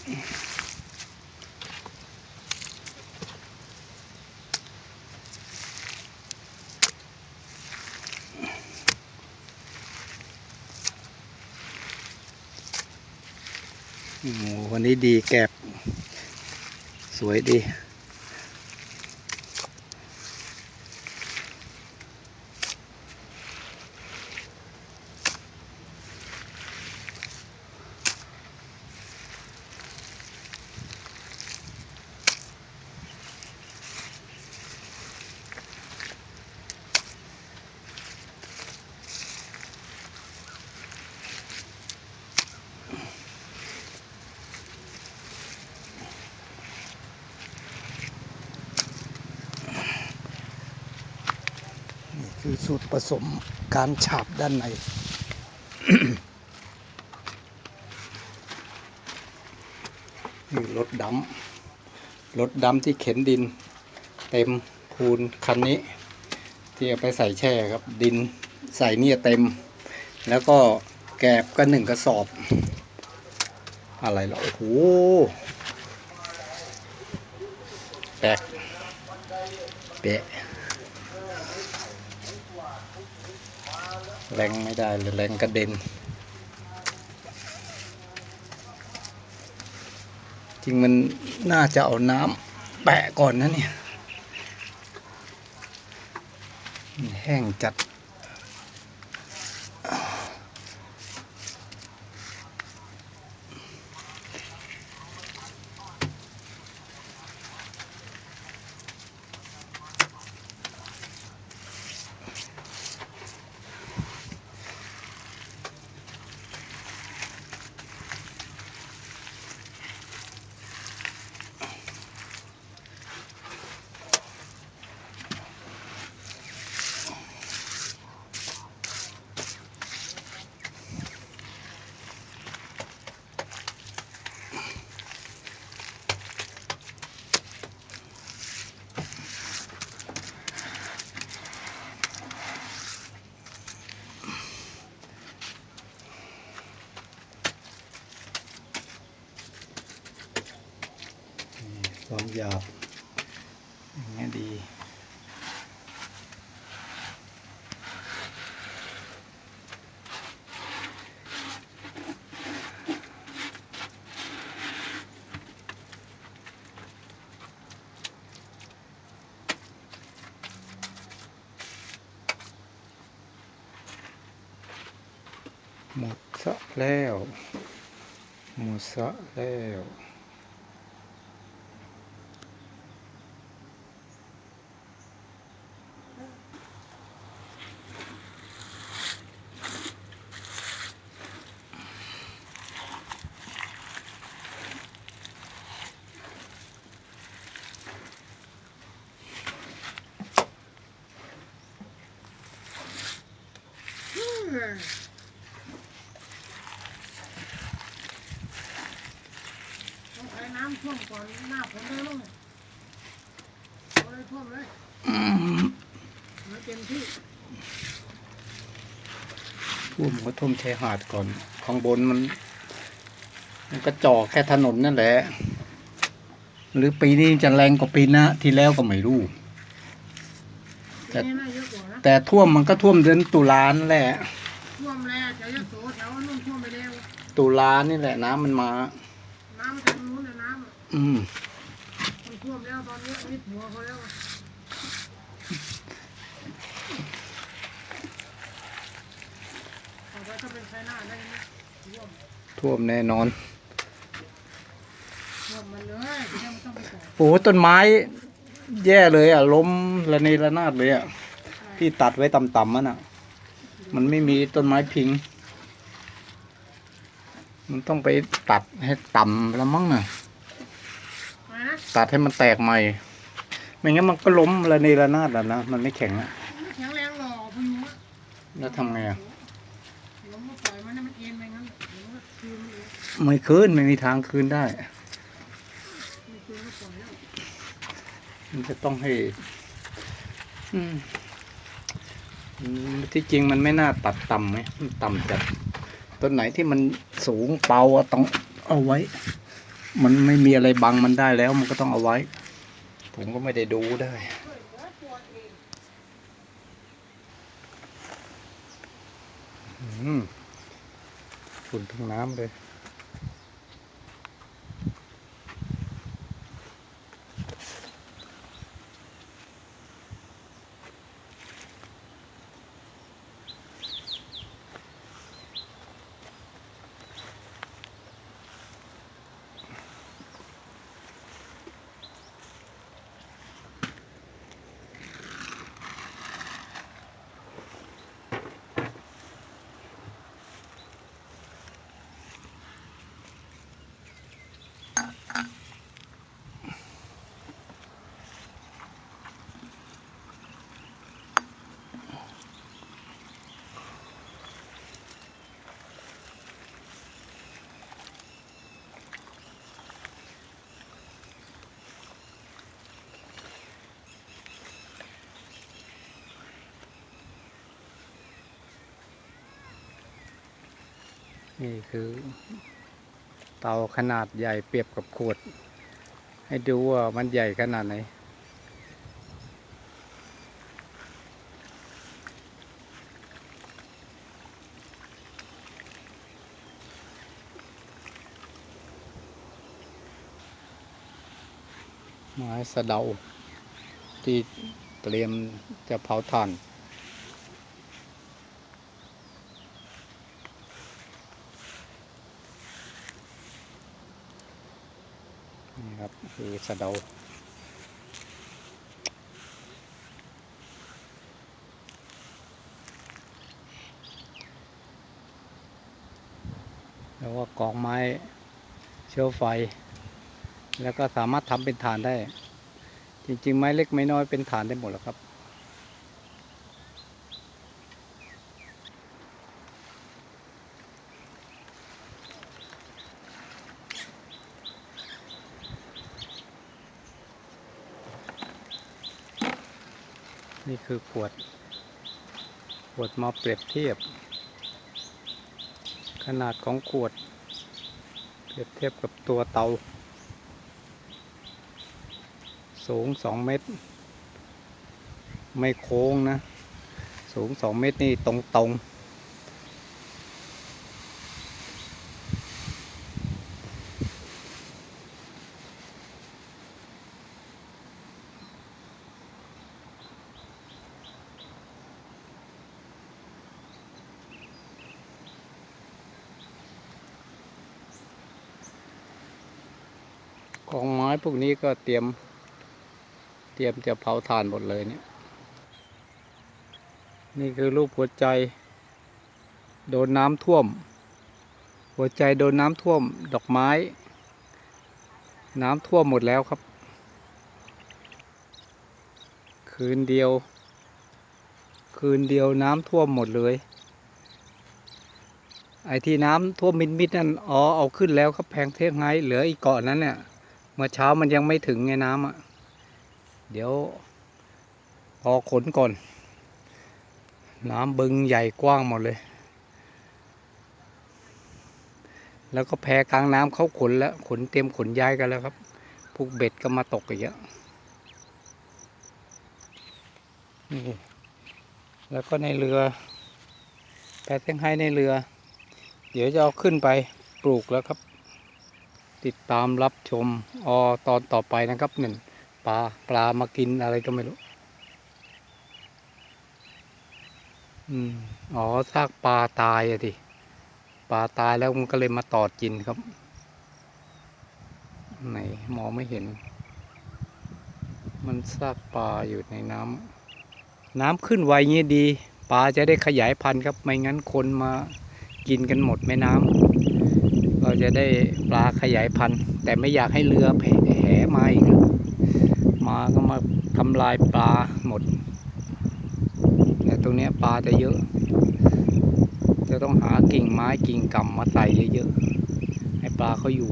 วันนี้ดีแกบ สวยดี สูตรผสมการฉาบด้านใน นี่รถดำรถดำที่เข็นดิน เต็มพูนคันนี้ ที่เอาไปใส่แช่ครับ ดินใส่เนี่ยเต็ม แล้วก็แกบก็หนึ่งกระสอบ อะไรหรอโอ้โหแปลกเปะ แรงไม่ได้เลยแรงกระเด็น จริงมันน่าจะเอาน้ำแปะก่อนนะเนี่ยแห้งจัด ความหยาบอย่างเงี้ยดีหมดซะแล้ว หมดซะแล้ว ต้องใช้น้ำท่วมก่อนหน้าฝนเลยลูกเอาเลยท่วมเลยมาเต็มที่ท่วมก็ท่วมชายหาดก่อน ข้างบนมัน มันก็จ่อแค่ถนนนั่นแหละ หรือปีนี้จะแรงกว่าปีหน้าที่แล้วก็ไม่รู้แต่นี่น่าเยอะกว่านะแต่ท่วมมันก็ท่วมเดือนตุลานั่นแหละ ท่วมแล้วจะยะโสแถวนู่นท่วมไปแล้วตุลานี่แหละน้ำมันมา น้ำมันจากนู้นน่ะน้ำอะอืม มันท่วมแล้วตอนนี้มิดหัวเขาแล้วอะต่อไปก็เป็นไชน่าได้ไหมท่วมท่วมแน่นอน ท่วมมันเลยเดี๋ยวมันต้องไปต่อโอ้โหต้นไม้ แย่เลยอะ ล้มระเนระนาดเลยอะ ที่ตัดไว้ต่ำๆมันอะ มันไม่มีต้นไม้พิง มันต้องไปตัดให้ต่ำแล้วมั้งน่ะอะไรนะตัดให้มันแตกใหม่ ไม่งั้นมันก็ล้มระเนระนาดแล้วนะ มันไม่แข็งอะมันแข็งแรงหล่อพยุงอะแล้วทำไงอะลงมาปล่อยมันให้มันเอ็นไปงั้นเดี๋ยวมันก็คืนมันเองไม่คืนไม่มีทางคืนได้ไม่คืนก็ปล่อยแล้วมันจะต้องให้ อืมอืม ที่จริงมันไม่น่าตัดต่ำไหมมันต่ำจัดต้นไหนที่มันสูงเปาต้องเอาไว้ มันไม่มีอะไรบังมันได้แล้ว มันก็ต้องเอาไว้ ผมก็ไม่ได้ดูได้ฝุ่นทั้งน้ำเลย นี่คือ เตาขนาดใหญ่เปรียบกับขวด ให้ดูว่ามันใหญ่ขนาดไหนไม้สะเดาที่เตรียมจะเผาถ่าน นี่ครับคือสะเดาแล้วก็กองไม้เชื้อไฟ แล้วก็สามารถทำเป็นฐานได้ จริง ๆ ไม้เล็กไม้น้อยเป็นฐานได้หมดแล้วครับ นี่คือขวด ขวดมาเปรียบเทียบ ขนาดของขวด เปรียบเทียบกับตัวเตา สูงสองเมตร ไม่โค้งนะ สูงสองเมตรนี่ตรงตรง ๆกองไม้พวกนี้ก็เตรียม เตรียมจะเผาถ่านหมดเลยเนี่ย นี่คือรูปหัวใจ โดนน้ำท่วม หัวใจโดนน้ำท่วม ดอกไม้ น้ำท่วมหมดแล้วครับ คืนเดียว คืนเดียวน้ำท่วมหมดเลยไอ้ที่น้ำท่วมมิดมิดๆนั่นอ๋อเอาขึ้นแล้วครับแพงเทพไงเหลืออีกเกาะนั้นเนี่ย มื่อเช้ามันยังไม่ถึงไงน้ำอะ เดี๋ยว พอขนก่อน น้ำบึงใหญ่กว้างหมดเลย แล้วก็แพกลางน้ำเขาขนแล้ว ขนเตรียมขนย้ายกันแล้วครับ พวกเบ็ดก็มาตกอีกเยอะแล้วก็ในเรือ แพเส้งให้ในเรือ เดี๋ยวจะเอาขึ้นไปปลูกแล้วครับ ติดตามรับชมออตอนต่อไปนะครับหนึ่งปลาปลามากินอะไรก็ไม่รู้ อืมอ๋อซากปลาตายอะดิปลาตายแล้วมันก็เลยมาตอดกินครับ ไหนมองไม่เห็น มันซากปลาอยู่ในน้ำน้ำขึ้นไวเงี้ยดี ปลาจะได้ขยายพันธุ์ครับ ไม่งั้นคนมากินกันหมดแม่น้ำ จะได้ปลาขยายพันธุ์ แต่ไม่อยากให้เรือแผ่แหมาอีก มาก็มาทำลายปลาหมดแต่ตรงนี้ปลาจะเยอะ จะต้องหากิ่งไม้กิ่งกำมาใส่เยอะๆให้ปลาเขาอยู่